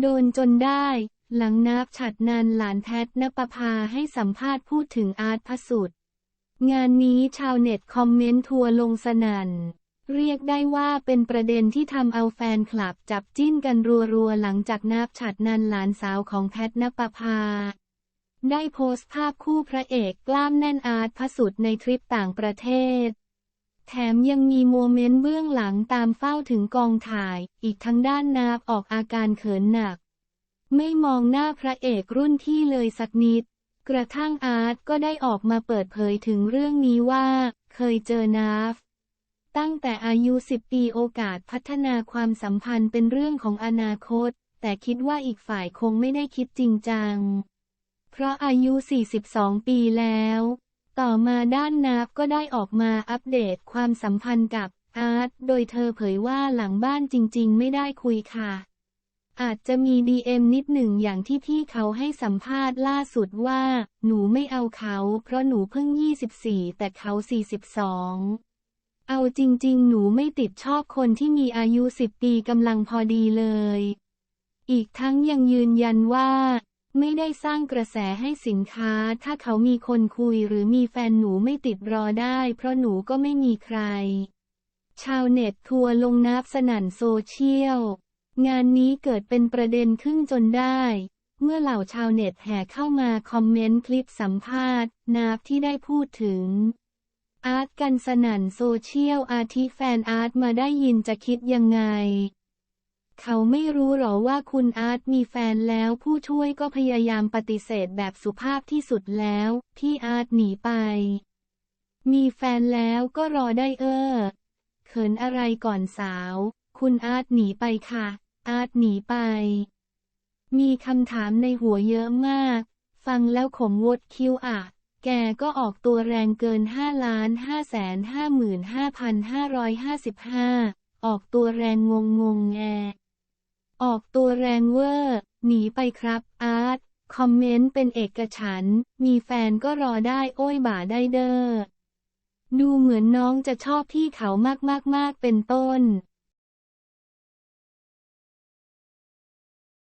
โดนจนได้ หลังนับฉัดนันหลานแพทนปภาให้สัมภาษณ์พูดถึงอาร์ตพสุดงานนี้ชาวเน็ตคอมเมนต์ทัวร์ลงสนั่น เรียกได้ว่าเป็นประเด็นที่ทำเอาแฟนคลับจับจิ้นกันรัวๆ หลังจากนับฉัดนันหลานสาวของแพทนปภา ได้โพสต์ภาพคู่พระเอกกล้ามแน่นอาร์ตพสุดในทริปต่างประเทศ แถมยังมีโมเมนต์เบื้องหลังตามเฝ้าถึงกองถ่าย อีกทั้งด้านนาบออกอาการเขินหนัก ไม่มองหน้าพระเอกรุ่นที่เลยสักนิด กระทั่งอาร์ตก็ได้ออกมาเปิดเผยถึงเรื่องนี้ว่า เคยเจอนาฟ ตั้งแต่อายุ 10 ปีโอกาสพัฒนาความสัมพันธ์เป็นเรื่องของอนาคต แต่คิดว่าอีกฝ่ายคงไม่ได้คิดจริงจัง เพราะอายุ 42 ปีแล้ว ต่อมาด้านนับก็ได้ออกมาอัปเดตความสัมพันธ์กับอาร์ต โดยเธอเผยว่าหลังบ้านจริงๆ ไม่ได้คุยค่ะ อาจจะมี DM นิดหนึ่งอย่างที่พี่เขาให้สัมภาษณ์ล่าสุดว่า หนูไม่เอาเขา เพราะหนูเพิ่ง 24 แต่เขา 42 เอาจริงๆ หนูไม่ติดชอบคนที่มีอายุ 10 ปีกำลังพอดีเลย อีกทั้งยังยืนยันว่า ไม่ได้สร้างกระแสให้สินค้า ถ้าเขามีคนคุยหรือมีแฟนหนูไม่ติดรอได้ เพราะหนูก็ไม่มีใคร ชาวเน็ตทัวลงนับสนั่นโซเชียล งานนี้เกิดเป็นประเด็นขึ้นจนได้ เมื่อเหล่าชาวเน็ตแห่เข้ามาคอมเมนต์คลิปสัมภาษณ์ นาบที่ได้พูดถึง อาร์ตกันสนั่นโซเชียลอาทิแฟนอาร์ตมาได้ยินจะคิดยังไง เขาไม่รู้หรอว่าคุณอาร์ตมีแฟนแล้วผู้ช่วยก็พยายามปฏิเสธแบบสุภาพที่สุดแล้ว พี่อาร์ตหนีไป มีแฟนแล้วก็รอได้เออ เขินอะไรก่อนสาว คุณอาร์ตหนีไปค่ะ อาร์ตหนีไป มีคำถามในหัวเยอะมาก ฟังแล้วขมวดคิ้วอะแกก็ออกตัวแรงเกิน 5 ล้าน5แสน5หมื่น5,555 ออกตัวแรงงงงงแง ออกตัวแรงเวอร์ หนีไปครับ อาร์ต คอมเมนต์เป็นเอกฉัน มีแฟนก็รอได้โอ้ยบ่าได้เด้อ ดูเหมือนน้องจะชอบพี่เขามากๆๆเป็นต้น